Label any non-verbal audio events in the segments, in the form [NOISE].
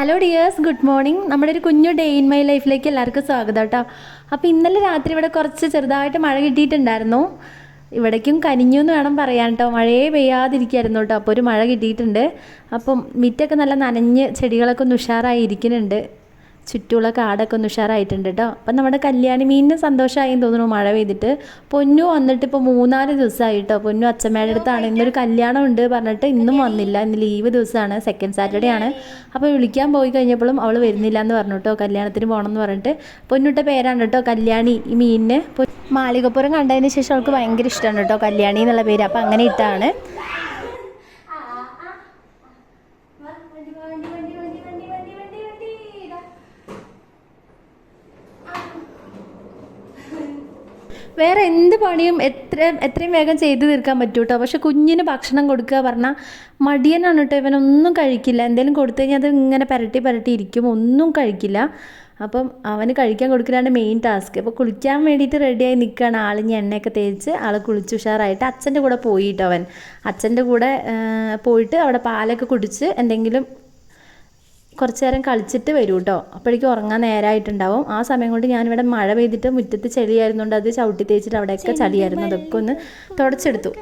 Hello dears good morning നമ്മുടെ ഒരു കുഞ്ഞു ഡേ ഇൻ മൈ ലൈഫിലേക്ക് എല്ലാവർക്കും സ്വാഗതം കേട്ടോ അപ്പോൾ ഇന്നലെ രാത്രി ഇവിടെ കുറച്ച് ചെറുതായിട്ട് മഴ കിട്ടിയിട്ടുണ്ടായിരുന്നു. ഇവിടേക്കും കനിഞ്ഞു എന്ന് വേണം പറയാൻ കേട്ടോ മഴയെ പെയ്യാതിരിക്കായിരുന്നു കേട്ടോ അപ്പോൾ ഒരു മഴ കിട്ടിയിട്ടുണ്ട്. അപ്പം മിറ്റൊക്കെ നല്ല നനഞ്ഞ് ചെടികളൊക്കെ ഒന്ന് ഉഷാറായി ഇരിക്കുന്നുണ്ട്. ചുറ്റുമുള്ള കാടൊക്കെ ഒന്ന് ഉഷാറായിട്ടുണ്ട് കേട്ടോ. അപ്പം നമ്മുടെ കല്യാണി മീനിന് സന്തോഷമായി തോന്നുന്നു മഴ പെയ്തിട്ട്. പൊന്നു വന്നിട്ട് ഇപ്പോൾ മൂന്നാൽ ദിവസമായി കേട്ടോ. പൊന്നു അച്ഛമ്മയുടെ അടുത്താണ്. ഇന്നൊരു കല്യാണം ഉണ്ട് പറഞ്ഞിട്ട് ഇന്നും വന്നില്ല. ഇന്ന് ലീവ് ദിവസമാണ്. സെക്കൻഡ് സാറ്റർഡേ ആണ്. അപ്പോൾ വിളിക്കാൻ പോയി കഴിഞ്ഞപ്പോഴും അവൾ വരുന്നില്ല എന്ന് പറഞ്ഞു കേട്ടോ. കല്യാണത്തിന് പോകണം എന്ന് പറഞ്ഞിട്ട്. പൊന്നുട്ട പേരാണ് കേട്ടോ. കല്യാണി ഈ മീനിന്. മാളികപ്പുറം കണ്ടതിന് ശേഷം അവൾക്ക് ഭയങ്കര ഇഷ്ടമാണ് കേട്ടോ കല്യാണി എന്നുള്ള പേര്. അപ്പോൾ അങ്ങനെ ഇട്ടാണ്. വേറെ എന്ത് പണിയും എത്ര എത്രയും വേഗം ചെയ്തു തീർക്കാൻ പറ്റൂ കേട്ടോ പക്ഷെ കുഞ്ഞിന് ഭക്ഷണം കൊടുക്കുക പറഞ്ഞാൽ മടിയനാണ് കേട്ടോ ഇവനൊന്നും കഴിക്കില്ല. എന്തെങ്കിലും കൊടുത്തു കഴിഞ്ഞാൽ അത് ഇങ്ങനെ പരട്ടി പരട്ടി ഇരിക്കും. ഒന്നും കഴിക്കില്ല. അപ്പം അവന് കഴിക്കാൻ കൊടുക്കലാണ് മെയിൻ ടാസ്ക് അപ്പോൾ കുളിക്കാൻ വേണ്ടിയിട്ട് റെഡിയായി നിൽക്കുകയാണ് ആളിഞ്ഞ് എണ്ണയൊക്കെ തേച്ച് ആൾ കുളിച്ച് ഉഷാറായിട്ട് അച്ഛന്റെ കൂടെ പോയിട്ട് അവൻ. അച്ഛന്റെ കൂടെ പോയിട്ട് അവിടെ പാലൊക്കെ കുടിച്ച് എന്തെങ്കിലും കുറച്ച് നേരം കളിച്ചിട്ട് വരൂ കേട്ടോ അപ്പോഴേക്കും ഉറങ്ങാൻ നേരമായിട്ടുണ്ടാവും ആ സമയം കൊണ്ട് ഞാനിവിടെ മഴ പെയ്തിട്ട് മുറ്റത്ത് ചെളിയായിരുന്നുകൊണ്ട് അത് ചവിട്ടി തേച്ചിട്ട് അവിടെയൊക്കെ ചളിയായിരുന്നു. അതൊക്കെ ഒന്ന് തുടച്ചെടുത്തു.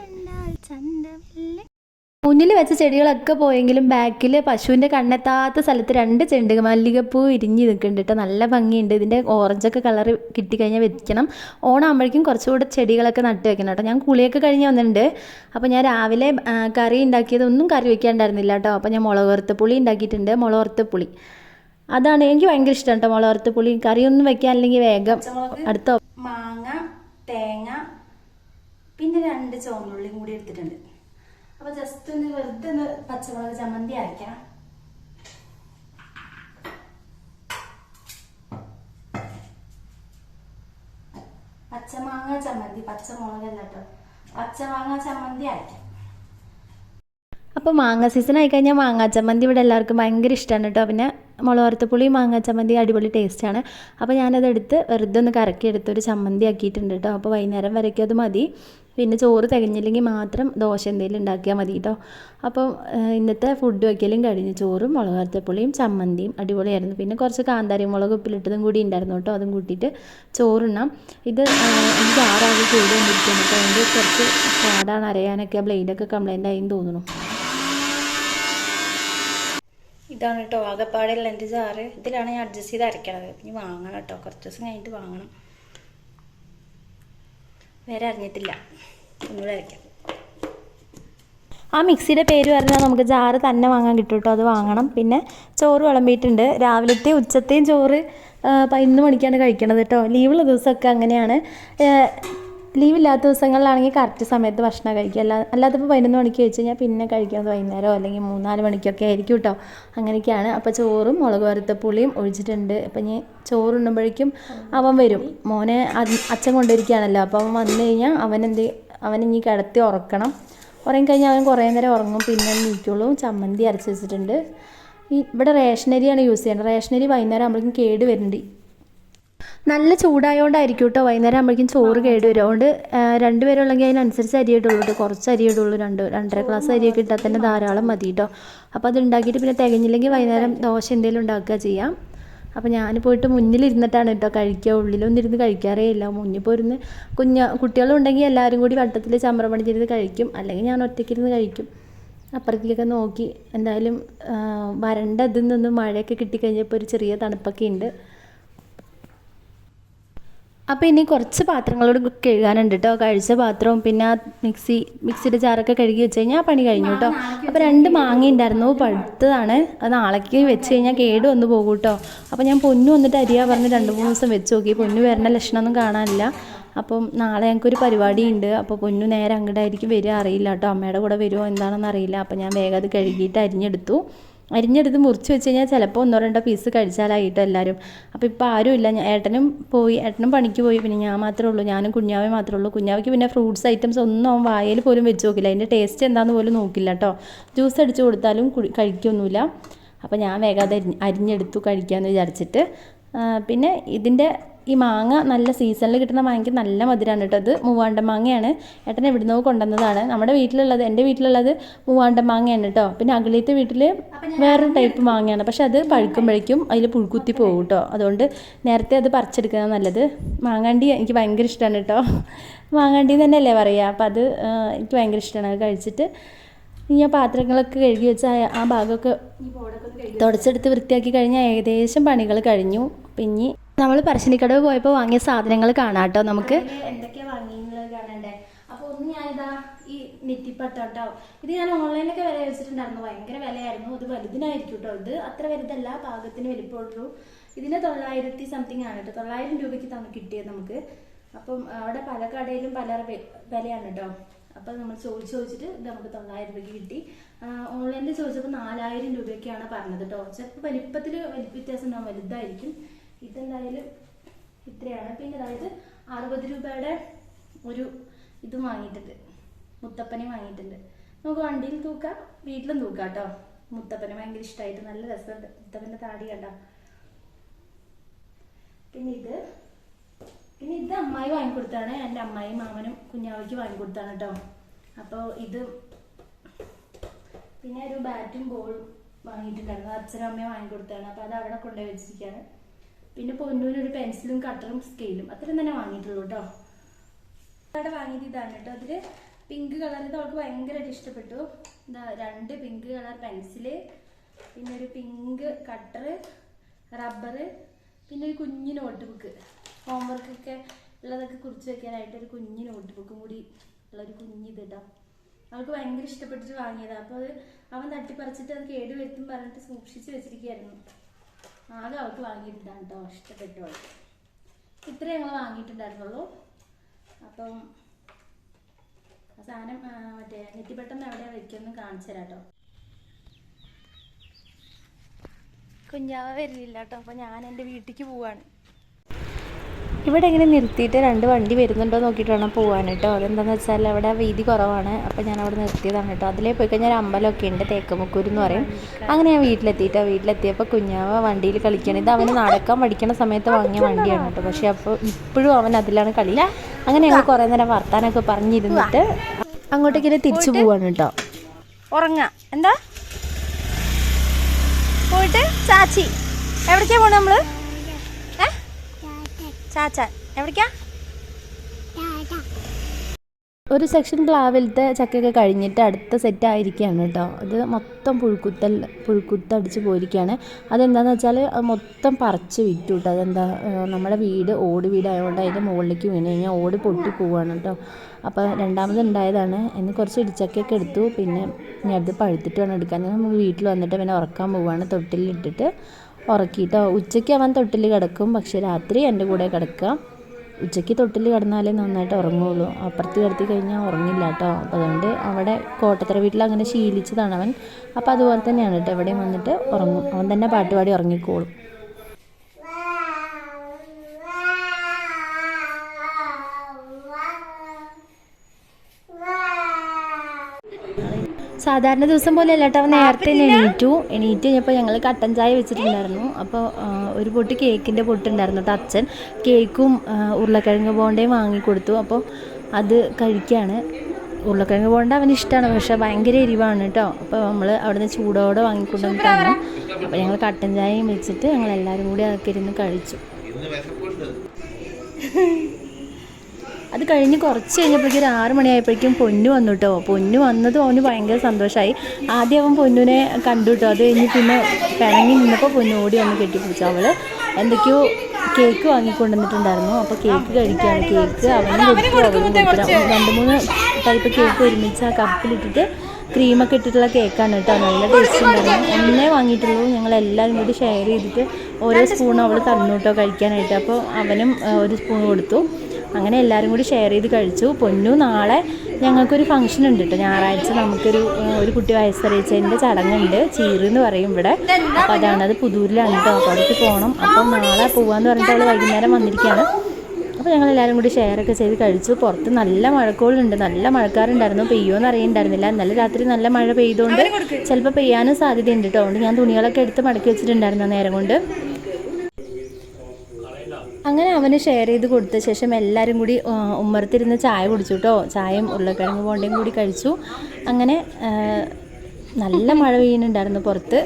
മുന്നിൽ വെച്ച ചെടികളൊക്കെ പോയെങ്കിലും ബാക്കിൽ പശുവിന്റെ കണ്ണെത്താത്ത സ്ഥലത്ത് രണ്ട് ചെണ്ട് മല്ലികപ്പൂ ഇരിഞ്ഞ് നിൽക്കുന്നുണ്ട് കേട്ടോ നല്ല ഭംഗിയുണ്ട്. ഇതിന്റെ ഓറഞ്ചൊക്കെ കളർ കിട്ടിക്കഴിഞ്ഞാൽ വെക്കണം. ഓണാകുമ്പോഴേക്കും കുറച്ചുകൂടെ ചെടികളൊക്കെ നട്ട് വെക്കണം കേട്ടോ ഞാൻ കുളിയൊക്കെ കഴിഞ്ഞ് വന്നിട്ടുണ്ട്. അപ്പോൾ ഞാൻ രാവിലെ കറി ഉണ്ടാക്കിയത് ഒന്നും കറി വെക്കാണ്ടായിരുന്നില്ല കേട്ടോ അപ്പോൾ ഞാൻ മുളക് വറുത്ത പുളി ഉണ്ടാക്കിയിട്ടുണ്ട്. മുളക് വറുത്ത പുളി. അതാണ് എനിക്ക് ഭയങ്കര ഇഷ്ടമാണ് കേട്ടോ മുളക് വറുത്ത പുളി. കറിയൊന്നും വെക്കാനില്ലെങ്കിൽ വേഗം അടുത്ത മാങ്ങ തേങ്ങ പിന്നെ രണ്ട് ചുവന്നുള്ളിയും കൂടി എടുത്തിട്ടുണ്ട്. അപ്പൊ ജസ്റ്റ് ഒന്ന് വെറുതെ ഒന്ന് പച്ചമുളക് ചമ്മന്തി അരയ്ക്കാം പച്ചമാങ്ങ ചമ്മന്തി പച്ചമുളക് കേട്ടോ. പച്ചമാങ്ങ ചമ്മന്തി അരയ്ക്കാം. അപ്പോൾ മാങ്ങ സീസൺ ആയിക്കഴിഞ്ഞാൽ മാങ്ങാ ചമ്മന്തി ഇവിടെ എല്ലാവർക്കും ഭയങ്കര ഇഷ്ടമാണ് കേട്ടോ. പിന്നെ മുളക് വറുത്ത പുളി മാങ്ങാ ചമ്മന്തി അടിപൊളി ടേസ്റ്റാണ് അപ്പോൾ ഞാനതെടുത്ത് വെറുതെ ഒന്ന് കറക്കി എടുത്ത് ഒരു ചമ്മന്തി ആക്കിയിട്ടുണ്ട് കേട്ടോ. അപ്പോൾ വൈകുന്നേരം വരയ്ക്കും അത് മതി. പിന്നെ ചോറ് തികഞ്ഞില്ലെങ്കിൽ മാത്രം ദോശ എന്തെങ്കിലും ഉണ്ടാക്കിയാൽ മതി കേട്ടോ അപ്പോൾ ഇന്നത്തെ ഫുഡ് വയ്ക്കലും കഴിഞ്ഞ് ചോറും മുളക് വറുത്ത ചമ്മന്തിയും അടിപൊളിയായിരുന്നു. പിന്നെ കുറച്ച് കാന്താരി മുളക് ഉപ്പിലിട്ടതും കൂടി ഉണ്ടായിരുന്നു കേട്ടോ അതും കൂട്ടിയിട്ട് ചോറുണ്ണാം. ഇത് എനിക്ക് എനിക്ക് ആറാകെ ചെയ്തുകൊണ്ടിരിക്കുന്നു കേട്ടോ അതിന്റെ കുറച്ച് പാടാണ് അരയാനൊക്കെ ബ്ലേഡൊക്കെ കംപ്ലൈന്റ് ആയി തോന്നുന്നു. ഇതാണ് കേട്ടോ ആകെപ്പാടെയുള്ള എന്റെ ജാറ് ഇതിലാണ് ഞാൻ അഡ്ജസ്റ്റ് ചെയ്ത് അരയ്ക്കണത് ഇനി വാങ്ങണം കേട്ടോ കുറച്ച് ദിവസം കഴിഞ്ഞിട്ട് വാങ്ങണം. വേറെ അറിഞ്ഞിട്ടില്ല. ഒന്നുകൂടെ അരയ്ക്കാം ആ മിക്സിയുടെ പേര് പറഞ്ഞാൽ നമുക്ക് ജാറ് തന്നെ വാങ്ങാൻ കിട്ടും കേട്ടോ. അത് വാങ്ങണം. പിന്നെ ചോറ് വിളമ്പിയിട്ടുണ്ട്. രാവിലത്തെ ഉച്ചത്തെയും ചോറ് പതിനൊന്ന് മണിക്കാണ് കഴിക്കണത് കേട്ടോ. ലീവുള്ള ദിവസമൊക്കെ അങ്ങനെയാണ്. ലീവില്ലാത്ത ദിവസങ്ങളിലാണെങ്കിൽ കറക്റ്റ് സമയത്ത് ഭക്ഷണം കഴിക്കുക. അല്ല അല്ലാത്തപ്പോൾ പതിനൊന്ന് മണിക്ക് കഴിച്ചു കഴിഞ്ഞാൽ പിന്നെ കഴിക്കുന്നത് വൈകുന്നേരമോ അല്ലെങ്കിൽ മൂന്നാൽ മണിക്കൊക്കെ ആയിരിക്കും കേട്ടോ. അങ്ങനെയൊക്കെയാണ്. അപ്പോൾ ചോറും മുളക് വറുത്ത പുളിയും ഒഴിച്ചിട്ടുണ്ട്. അപ്പം ഇനി ചോറുണ്ണുമ്പോഴേക്കും അവൻ വരും. മോനെ അച്ഛൻ കൊണ്ടിരിക്കുകയാണല്ലോ അപ്പോൾ അവൻ വന്നു കഴിഞ്ഞാൽ അവൻ എന്ത് അവൻ ഇനി കിടത്തി ഉറക്കണം. ഉറങ്ങി കഴിഞ്ഞാൽ അവൻ കുറേ നേരം ഉറങ്ങും. പിന്നെ നീക്കുള്ളൂ ചമ്മന്തി അരച്ച് വെച്ചിട്ടുണ്ട്. ഇവിടെ റേഷനരിയാണ് യൂസ് ചെയ്യേണ്ടത്. റേഷനരി വൈകുന്നേരം ആകുമ്പോഴേക്കും കേട് വരുന്നുണ്ട്. നല്ല ചൂടായതുകൊണ്ടായിരിക്കും കേട്ടോ വൈകുന്നേരം ആകുമ്പോഴേക്കും ചോറ് കേട് വരും അതുകൊണ്ട് രണ്ടുപേരും രണ്ടുപേരുള്ളെങ്കിൽ അതിനനുസരിച്ച് അരി ഇടുള്ളൂ കേട്ടോ കുറച്ച് അരി ഇടുള്ളൂ രണ്ട് രണ്ടര ഗ്ലാസ് അരിയൊക്കെ ഇട്ടാൽ തന്നെ ധാരാളം മതി കേട്ടോ അപ്പോൾ അത് ഉണ്ടാക്കിയിട്ട് പിന്നെ തികഞ്ഞില്ലെങ്കിൽ വൈകുന്നേരം ദോശ എന്തെങ്കിലും ഉണ്ടാക്കുക ചെയ്യാം. അപ്പോൾ ഞാൻ പോയിട്ട് മുന്നിലിരുന്നിട്ടാണ് കേട്ടോ കഴിക്കുക. ഉള്ളിലൊന്നും ഇരുന്ന് കഴിക്കാറേ ഇല്ല. മുന്നിൽ പോയിരുന്ന് കുഞ്ഞ കുട്ടികളുണ്ടെങ്കിൽ എല്ലാവരും കൂടി വട്ടത്തിൽ ചമ്രം പണിച്ചിരുന്ന് കഴിക്കും. അല്ലെങ്കിൽ ഞാൻ ഒറ്റയ്ക്കിരുന്ന് കഴിക്കും. അപ്പുറത്തേക്കൊക്കെ നോക്കി എന്തായാലും വരണ്ട ഇതിൽ നിന്ന് മഴയൊക്കെ കിട്ടിക്കഴിഞ്ഞപ്പോൾ ഒരു ചെറിയ തണുപ്പൊക്കെ ഉണ്ട്. അപ്പോൾ ഇനി കുറച്ച് പാത്രങ്ങളോട് കഴുകാനുണ്ട് കേട്ടോ കഴിച്ച പാത്രവും പിന്നെ മിക്സി മിക്സിയുടെ ജാറൊക്കെ കഴുകി വെച്ച് കഴിഞ്ഞാൽ പണി കഴിഞ്ഞു കേട്ടോ അപ്പോൾ രണ്ട് മാങ്ങ ഉണ്ടായിരുന്നു പഴുത്തതാണ്. അത് നാളേക്ക് വെച്ച് കഴിഞ്ഞാൽ കേട് വന്ന് പോകും കേട്ടോ അപ്പോൾ ഞാൻ പൊന്നു വന്നിട്ട് അരിയാ പറഞ്ഞ് രണ്ട് മൂന്ന് ദിവസം വെച്ച് നോക്കി. പൊന്നു വരണ ലക്ഷണമൊന്നും കാണാനില്ല. അപ്പം നാളെ ഞങ്ങൾക്കൊരു പരിപാടി ഉണ്ട് അപ്പോൾ പൊന്നു നേരെ അങ്ങോട്ടായിരിക്കും വരിക അറിയില്ല കേട്ടോ അമ്മയുടെ കൂടെ വരുമോ എന്താണെന്ന് അറിയില്ല. അപ്പോൾ ഞാൻ വേഗം അത് കഴുകിയിട്ട് അരിഞ്ഞെടുത്തു. അരിഞ്ഞെടുത്ത് മുറിച്ച് വെച്ച് കഴിഞ്ഞാൽ ചിലപ്പോൾ ഒന്നോ രണ്ടോ പീസ് കഴിച്ചാലായിട്ട് എല്ലാവരും അപ്പോൾ ഇപ്പോൾ ആരും ഇല്ല. ഏട്ടനും പോയി ഏട്ടനും പണിക്ക് പോയി. പിന്നെ ഞാൻ മാത്രമേ ഉള്ളൂ. ഞാനും കുഞ്ഞാവേ മാത്രമേ ഉള്ളൂ. കുഞ്ഞാവയ്ക്ക് പിന്നെ ഫ്രൂട്ട്സ് ഐറ്റംസ് ഒന്നും അവൻ വായയിൽ പോലും വെച്ച് നോക്കില്ല. അതിന്റെ ടേസ്റ്റ് എന്താണെന്ന് പോലും നോക്കില്ല കേട്ടോ ജ്യൂസ് അടിച്ച് കൊടുത്താലും കുടി കഴിക്കൊന്നുമില്ല. അപ്പോൾ ഞാൻ വേഗം അത് അരിഞ്ഞെടുത്തു കഴിക്കാമെന്ന് വിചാരിച്ചിട്ട്. പിന്നെ ഇതിന്റെ ഈ മാങ്ങ നല്ല സീസണിൽ കിട്ടുന്ന മാങ്ങയ്ക്ക് നല്ല മധുരമാണ് കേട്ടോ അത് മൂവാണ്ട മാങ്ങയാണ്. ഏട്ടൻ എവിടുന്നോ കൊണ്ടുവന്നതാണ്. നമ്മുടെ വീട്ടിലുള്ളത് എന്റെ വീട്ടിലുള്ളത് മൂവാണ്ട മാങ്ങയാണ് കേട്ടോ പിന്നെ അകലത്തെ വീട്ടിൽ വേറൊരു ടൈപ്പ് മാങ്ങയാണ്. പക്ഷെ അത് പഴുക്കുമ്പോഴേക്കും അതിൽ പുഴുക്കുത്തി പോകും കേട്ടോ അതുകൊണ്ട് നേരത്തെ അത് പറിച്ചെടുക്കുന്നത് നല്ലത്. മാങ്ങാണ്ടി എനിക്ക് ഭയങ്കര ഇഷ്ടമാണ് കേട്ടോ മാങ്ങാണ്ടി തന്നെയല്ലേ പറയുക അപ്പം അത് എനിക്ക് ഭയങ്കര ഇഷ്ടമാണ് അത് കഴിച്ചിട്ട് ഇനി ആ പാത്രങ്ങളൊക്കെ കഴുകി വെച്ച ആ ഭാഗമൊക്കെ തുടച്ചെടുത്ത് വൃത്തിയാക്കി കഴിഞ്ഞാൽ ഏകദേശം പണികൾ കഴിഞ്ഞു. പിന്നെ നമ്മൾ പറശ്ശിനിക്കടവ് പോയപ്പോൾ വാങ്ങിയ സാധനങ്ങൾ കാണാട്ടോ നമുക്ക്. എന്തൊക്കെയാ വാങ്ങിയെന്നുള്ളത് കാണണ്ടേ? അപ്പോൾ ഈ ഇത് ഞാൻ ഓൺലൈനിലൊക്കെ വില വെച്ചിട്ടുണ്ടായിരുന്നു ഭയങ്കര വിലയായിരുന്നു. ഇത് വലുതിനായിരിക്കും കേട്ടോ ഇത്. അത്ര വലുതല്ല പാകത്തിന് വലിപ്പമുള്ളൂ. ഇതിന് തൊള്ളായിരത്തി സംതിങ് ആണ് കേട്ടോ. തൊള്ളായിരം രൂപയ്ക്ക് തന്നെ കിട്ടിയത് നമുക്ക്. അപ്പം അവിടെ പല കടയിലും പല വിലയാണ് കേട്ടോ. അപ്പം നമ്മൾ ചോദിച്ചു ചോദിച്ചിട്ട് നമുക്ക് തൊള്ളായിരം രൂപയ്ക്ക് കിട്ടി. ഓൺലൈനിൽ ചോദിച്ചപ്പോൾ നാലായിരം രൂപയൊക്കെയാണ് പറഞ്ഞത് കേട്ടോ. ചിലപ്പോൾ വലിപ്പത്തിൽ വ്യത്യാസം ഉണ്ടാവും. വലുതായിരിക്കും. ഇതെന്തായാലും ഇത്രയാണ്. പിന്നെ അതായത് അറുപത് രൂപയുടെ ഒരു ഇത് വാങ്ങിയിട്ടുണ്ട്. മുത്തപ്പനെ വാങ്ങിയിട്ടുണ്ട്. നമുക്ക് വണ്ടിയിൽ തൂക്കാം വീട്ടിലും തൂക്കാം കേട്ടോ. മുത്തപ്പനെ ഭയങ്കര ഇഷ്ടമായിട്ട് നല്ല രസമുണ്ട്. മുത്തപ്പന്റെ താടി കണ്ടോ? പിന്നെ ഇത് പിന്നെ ഇത് അമ്മായി വാങ്ങിക്കൊടുത്താണ് എന്റെ അമ്മായി മാമനും കുഞ്ഞാവയ്ക്ക് വാങ്ങിക്കൊടുത്താണ് കേട്ടോ. അപ്പോൾ ഇത് പിന്നെ ഒരു ബാറ്റും ബോളും വാങ്ങിയിട്ടുണ്ടായിരുന്നു. അച്ഛനും അമ്മയും വാങ്ങിക്കൊടുത്താണ് അപ്പോൾ അത് അവിടെ കൊണ്ടുപോയി വെച്ചിരിക്കുകയാണ്. പിന്നെ പൊന്നൂരൊരു പെൻസിലും കട്ടറും സ്കെയിലും അത്രയും തന്നെ വാങ്ങിയിട്ടുള്ളൂ കേട്ടോ അവിടെ വാങ്ങിയത് ഇതാണ് കേട്ടോ അതിൽ പിങ്ക് കളർ ഇത് അവൾക്ക് ഭയങ്കരമായിട്ട് ഇഷ്ടപ്പെട്ടു. എന്താ രണ്ട് പിങ്ക് കളർ പെൻസിൽ പിന്നെ ഒരു പിങ്ക് കട്ടർ റബ്ബർ പിന്നെ ഒരു കുഞ്ഞു നോട്ട് ബുക്ക് ഹോംവർക്കൊക്കെ ഉള്ളതൊക്കെ കുറിച്ച് വെക്കാനായിട്ട് ഒരു കുഞ്ഞു നോട്ട് ബുക്കും കൂടി ഉള്ള ഒരു കുഞ്ഞിത് കേട്ടോ അവൾക്ക് ഭയങ്കര ഇഷ്ടപ്പെട്ടിട്ട് വാങ്ങിയതാണ് അപ്പോൾ അത് അവൻ തട്ടിപ്പറിച്ചിട്ട് അത് കേടുവരുത്തും പറഞ്ഞിട്ട് സൂക്ഷിച്ച് വെച്ചിരിക്കുകയായിരുന്നു. ആകെ അവൾക്ക് വാങ്ങിയിട്ടാണ് കേട്ടോ ഇഷ്ടപ്പെട്ടു അവൾക്ക് ഇത്രേ ഞങ്ങൾ വാങ്ങിയിട്ടുണ്ടായിരുന്നുള്ളൂ. അപ്പം സാധനം മറ്റേ നെറ്റിപ്പെട്ടെന്ന് എവിടെയാ വെക്കുമെന്ന് കാണിച്ചു തരാം കേട്ടോ കുഞ്ഞാവ വരുന്നില്ല കേട്ടോ അപ്പോൾ ഞാൻ എന്റെ വീട്ടിലേക്ക് പോവാണ്. ഇവിടെ ഇങ്ങനെ നിർത്തിയിട്ട് രണ്ട് വണ്ടി വരുന്നുണ്ടോ നോക്കിയിട്ട് വേണം പോകാൻ കേട്ടോ. അതെന്താണെന്ന് വെച്ചാൽ അവിടെ വീതി കുറവാണ്. അപ്പോൾ ഞാൻ അവിടെ നിർത്തിയതാണ് കേട്ടോ. അതിലേ പോയി കഴിഞ്ഞാൽ ഒരു അമ്പലമൊക്കെ ഉണ്ട് തേക്കമുക്കൂർ എന്ന് പറയും. അങ്ങനെ ഞാൻ വീട്ടിലെത്തിയിട്ടോ വീട്ടിലെത്തിയപ്പോൾ കുഞ്ഞാവ വണ്ടിയിൽ കളിക്കണം ഇത് അവന് നടക്കാൻ പഠിക്കുന്ന സമയത്ത് വാങ്ങിയ വണ്ടിയാണ് കേട്ടോ. പക്ഷേ അപ്പോൾ ഇപ്പോഴും അവൻ അതിലാണ് കളി. അങ്ങനെ ഞങ്ങൾ കുറേ നേരം വർത്താനൊക്കെ പറഞ്ഞിരുന്നിട്ട് അങ്ങോട്ടേക്ക് തിരിച്ചു പോവാണ് കേട്ടോ. ഉറങ്ങാം. എന്താ? പോയിട്ട് ചാച്ചി. എവിടേക്കാണ് പോണേ നമ്മൾ? ഏ ചാച്ചാൻ എവിടേക്കാ ഒരു സെക്ഷൻ പ്ലാവിലത്തെ ചക്കയൊക്കെ കഴിഞ്ഞിട്ട് അടുത്ത സെറ്റ് ആയിരിക്കുകയാണ് കേട്ടോ അത് മൊത്തം പുഴുക്കുത്തൽ പുഴുക്കുത്ത് അടിച്ച് പോയിരിക്കുകയാണ് അതെന്താണെന്ന് വെച്ചാൽ അത് മൊത്തം പറിച്ച് വിറ്റു കേട്ടോ അതെന്താ നമ്മുടെ വീട് ഓട് വീടായതുകൊണ്ട് അതിന്റെ മുകളിലേക്ക് വീണ് കഴിഞ്ഞാൽ ഓട് പൊട്ടി പോവുകയാണ് കേട്ടോ അപ്പോൾ രണ്ടാമത് ഉണ്ടായതാണ് എന്നെ കുറച്ച് ഇടിച്ചക്കയൊക്കെ എടുത്തു. പിന്നെ ഞാൻ അത് പഴുത്തിട്ട് വേണം എടുക്കാൻ. നമ്മൾ വീട്ടിൽ വന്നിട്ട് പിന്നെ ഉറക്കാൻ പോവുകയാണ് തൊട്ടിലിട്ടിട്ട് ഉറക്കിയിട്ടോ ഉച്ചയ്ക്ക് അവൻ തൊട്ടിൽ കിടക്കും. പക്ഷെ രാത്രി എന്റെ കൂടെ കിടക്കുക. ഉച്ചയ്ക്ക് തൊട്ടിൽ കിടന്നാലേ നന്നായിട്ട് ഉറങ്ങുള്ളൂ. അപ്പുറത്ത് കിടത്തി കഴിഞ്ഞാൽ ഉറങ്ങില്ല കേട്ടോ. അപ്പോൾ അതുകൊണ്ട് അവിടെ കോട്ടത്തറ വീട്ടിൽ അങ്ങനെ ശീലിച്ചതാണ് അവൻ. അപ്പോൾ അതുപോലെ തന്നെയാണ് കേട്ടോ. എവിടെയും വന്നിട്ട് ഉറങ്ങും. അവൻ തന്നെ പാട്ടുപാടി ഉറങ്ങിക്കോളും. സാധാരണ ദിവസം പോലെ അല്ല കേട്ടോ. അവൻ നേരത്തെ തന്നെ എണീറ്റു. എണീറ്റ് കഴിഞ്ഞപ്പോൾ ഞങ്ങൾ കട്ടൻ ചായ വെച്ചിട്ടുണ്ടായിരുന്നു. അപ്പോൾ ഒരു പൊട്ട് കേക്കിന്റെ പൊട്ടുണ്ടായിരുന്നു കേട്ടോ അച്ഛൻ. കേക്കും ഉരുളക്കിഴങ്ങ് ബോണ്ടയും വാങ്ങിക്കൊടുത്തു അപ്പോൾ അത് കഴിക്കുകയാണ് ഉരുളക്കിഴങ്ങ് ബോണ്ട അവന് ഇഷ്ടമാണ് പക്ഷെ ഭയങ്കര എരിവാണ് കേട്ടോ. അപ്പോൾ നമ്മൾ അവിടുന്ന് ചൂടോടെ വാങ്ങിക്കൊണ്ടുവന്നിട്ടാണ് അപ്പോൾ ഞങ്ങൾ കട്ടൻ ചായയും വെച്ചിട്ട് ഞങ്ങൾ എല്ലാവരും കൂടി അതൊക്കെ ഇരുന്ന് കഴിച്ചു [LAUGHS] അത് കഴിഞ്ഞ് കുറച്ച് കഴിഞ്ഞപ്പോഴേക്കും ഒരു ആറ് മണിയായപ്പോഴേക്കും പൊന്നു വന്നു കേട്ടോ പൊന്നു വന്നത് അവന് ഭയങ്കര സന്തോഷമായി ആദ്യം അവൻ പൊന്നുനെ കണ്ടു കേട്ടോ അത് കഴിഞ്ഞ് പിന്നെ പിണങ്ങി നിന്നപ്പോൾ പൊന്നു ഓടി വന്ന് കെട്ടിപ്പിടിച്ചു. അവൾ എന്തൊക്കെയോ കേക്ക് വാങ്ങിക്കൊണ്ടുവന്നിട്ടുണ്ടായിരുന്നു. അപ്പോൾ കേക്ക് കഴിക്കുകയാണ്. കേക്ക് അവനും കൊടുത്തു. അവളും കൊടുത്തു. രണ്ട് മൂന്ന് ടൈപ്പ് കേക്ക് ഒരുമിച്ച് ആ കപ്പിലിട്ടിട്ട് ക്രീമൊക്കെ ഇട്ടിട്ടുള്ള കേക്കാണ് കേട്ടോ നല്ല ടേസ്റ്റ് ഉണ്ടായിരുന്നു. ഒന്നേ വാങ്ങിയിട്ടുള്ളൂ. ഞങ്ങൾ എല്ലാവരും കൂടി ഷെയർ ചെയ്തിട്ട് ഓരോ സ്പൂൺ അവൾ തന്നു കേട്ടോ കഴിക്കാനായിട്ട്. അപ്പോൾ അവനും ഒരു സ്പൂൺ കൊടുത്തു. അങ്ങനെ എല്ലാവരും കൂടി ഷെയർ ചെയ്ത് കഴിച്ചു. പൊന്നു നാളെ ഞങ്ങൾക്കൊരു ഫംഗ്ഷൻ ഉണ്ട് കേട്ടോ ഞായറാഴ്ച നമുക്കൊരു ഒരു കുട്ടി വയസ്സറിയിച്ചതിന്റെ ചടങ്ങുണ്ട്. ചീറ് എന്ന് പറയും ഇവിടെ. അപ്പോൾ അതാണ് അത് പുതൂരിലാണ് കേട്ടോ അപ്പോൾ അവിടേക്ക് പോകണം. അപ്പം നാളെ പോകാമെന്ന് പറഞ്ഞിട്ട് അവൾ വൈകുന്നേരം വന്നിരിക്കുകയാണ് അപ്പോൾ ഞങ്ങൾ എല്ലാവരും കൂടി ഷെയർ ഒക്കെ ചെയ്ത് കഴിച്ചു. പുറത്ത് നല്ല മഴക്കോളുണ്ട്. നല്ല മഴക്കാറുണ്ടായിരുന്നു പെയ്യുമെന്ന് അറിയണ്ടായിരുന്നില്ല. നല്ല രാത്രി നല്ല മഴ പെയ്തുകൊണ്ട് ചിലപ്പോൾ പെയ്യാനും സാധ്യതയുണ്ട് കേട്ടോ അതുകൊണ്ട് ഞാൻ തുണികളൊക്കെ എടുത്ത് മടക്കി വെച്ചിട്ടുണ്ടായിരുന്നു നേരം കൊണ്ട്. അങ്ങനെ അവന് ഷെയർ ചെയ്ത് കൊടുത്ത ശേഷം എല്ലാവരും കൂടി ഉമ്മർത്തിരുന്ന് ചായ കുടിച്ചു കേട്ടോ ചായയും ഉരുളക്കിഴങ്ങ് പോണ്ടയും കൂടി കഴിച്ചു. അങ്ങനെ നല്ല മഴ പെയ്യുന്നുണ്ടായിരുന്നു പുറത്ത്.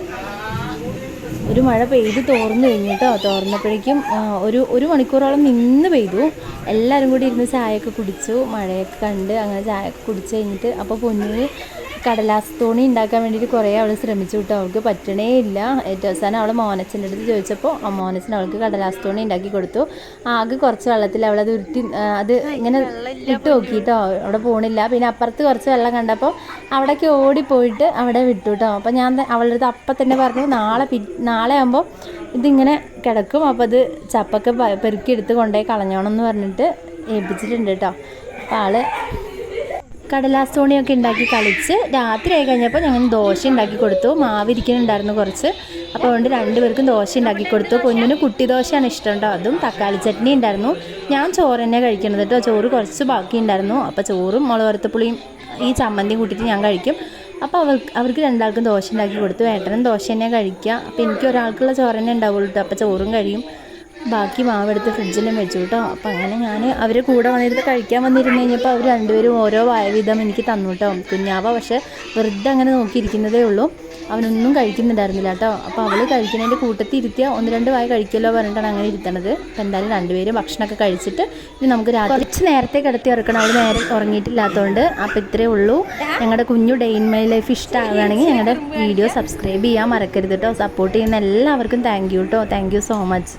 ഒരു മഴ പെയ്ത് തോർന്നു കഴിഞ്ഞു കേട്ടോ തോർന്നപ്പോഴേക്കും ഒരു ഒരു മണിക്കൂറോളം നിന്ന് പെയ്തു. എല്ലാവരും കൂടി ഇരുന്ന് ചായയൊക്കെ കുടിച്ചു. മഴയൊക്കെ കണ്ട് അങ്ങനെ ചായയൊക്കെ കുടിച്ച് കഴിഞ്ഞിട്ട് അപ്പോൾ പൊന്നിന് കടലാസ് തോണി ഉണ്ടാക്കാൻ വേണ്ടിയിട്ട് കുറേ അവൾ ശ്രമിച്ചു കിട്ടും. അവൾക്ക് പറ്റണേ ഇല്ല. ഏറ്റവും അവസാനം അവൾ മോനച്ചന്റെ അടുത്ത് ചോദിച്ചപ്പോൾ ആ മോനച്ചൻ അവൾക്ക് കടലാസ് തോണി ഉണ്ടാക്കി കൊടുത്തു. ആകെ കുറച്ച് വെള്ളത്തിൽ അവളത് ഉരുട്ടി അത് ഇങ്ങനെ ഇട്ട് നോക്കി കേട്ടോ. അവിടെ പോണില്ല. പിന്നെ അപ്പുറത്ത് കുറച്ച് വെള്ളം കണ്ടപ്പോൾ അവിടേക്ക് ഓടിപ്പോയിട്ട് അവിടെ വിട്ടു കേട്ടോ. അപ്പോൾ ഞാൻ അവളുടെ അടുത്ത് അപ്പം തന്നെ പറഞ്ഞു നാളെ പി നാളെ ആകുമ്പോൾ ഇതിങ്ങനെ കിടക്കും. അപ്പോൾ അത് ചപ്പൊക്കെ പെറുക്കി എടുത്ത് കൊണ്ടുപോയി കളഞ്ഞോണം എന്ന് പറഞ്ഞിട്ട് ഏൽപ്പിച്ചിട്ടുണ്ട് കേട്ടോ. അപ്പോൾ ആൾ കടലാസ് തോണിയൊക്കെ ഉണ്ടാക്കി കളിച്ച് രാത്രിയായി കഴിഞ്ഞപ്പോൾ ഞങ്ങൾ ദോശ ഉണ്ടാക്കി കൊടുത്തു. മാവിരിക്കുന്നുണ്ടായിരുന്നു കുറച്ച്. അപ്പോൾ അതുകൊണ്ട് രണ്ടുപേർക്കും ദോശ ഉണ്ടാക്കി കൊടുത്തു. പൊന്നിന് കുട്ടി ദോശയാണ് ഇഷ്ടം കേട്ടോ. അതും തക്കാളി ചട്നി ഉണ്ടായിരുന്നു. ഞാൻ ചോറ് തന്നെ കഴിക്കുന്നത് കേട്ടോ. ചോറ് കുറച്ച് ബാക്കി ഉണ്ടായിരുന്നു. അപ്പോൾ ചോറും മുളക് ഈ ചമ്മന്തിയും കൂട്ടിയിട്ട് ഞാൻ കഴിക്കും. അപ്പോൾ അവർക്ക് അവർക്ക് രണ്ടാൾക്കും ദോശ ഉണ്ടാക്കി കൊടുത്തു. ഏട്ടനും ദോശ തന്നെ കഴിക്കുക. അപ്പോൾ എനിക്ക് ഒരാൾക്കുള്ള ചോറ് തന്നെ ഉണ്ടാവുള്ളൂ അപ്പോൾ ചോറും കഴിയും. ബാക്കി മാവെടുത്ത് ഫ്രിഡ്ജിലും വെച്ചു കേട്ടോ. അപ്പം അങ്ങനെ ഞാൻ അവർ കൂടെ വന്നിരുന്ന് കഴിക്കാൻ വന്നിരുന്നു കഴിഞ്ഞപ്പോൾ അവർ രണ്ടുപേരും ഓരോ വായ വീതം എനിക്ക് തന്നു കേട്ടോ. കുഞ്ഞാവ പക്ഷേ വെറുതെ അങ്ങനെ നോക്കിയിരിക്കുന്നതേ ഉള്ളൂ. അവനൊന്നും കഴിക്കുന്നുണ്ടായിരുന്നില്ല കേട്ടോ. അപ്പോൾ അവൾ കഴിക്കുന്നതിന്റെ കൂട്ടത്തിൽ ഇരുത്തിയ ഒന്ന് രണ്ട് വായ കഴിക്കല്ലോ പറഞ്ഞിട്ടാണ് അങ്ങനെ ഇരുത്തണത്. അപ്പോൾ എന്തായാലും രണ്ടുപേരും ഭക്ഷണമൊക്കെ കഴിച്ചിട്ട് ഇനി നമുക്ക് രാത്രി കുറച്ച് നേരത്തെ കിടത്തി ഉറക്കണം. അവൾ നേരെ ഉറങ്ങിയിട്ടില്ലാത്തതുകൊണ്ട് അപ്പോൾ ഇത്രയേ ഉള്ളൂ. ഞങ്ങളുടെ കുഞ്ഞു ഡെയിൻ മൈ ലൈഫ് ഇഷ്ടമാകുകയാണെങ്കിൽ ഞങ്ങളുടെ വീഡിയോ സബ്സ്ക്രൈബ് ചെയ്യാൻ മറക്കരുത് കേട്ടോ. സപ്പോർട്ട് ചെയ്യുന്ന എല്ലാവർക്കും താങ്ക് യു കേട്ടോ. Thank you so much.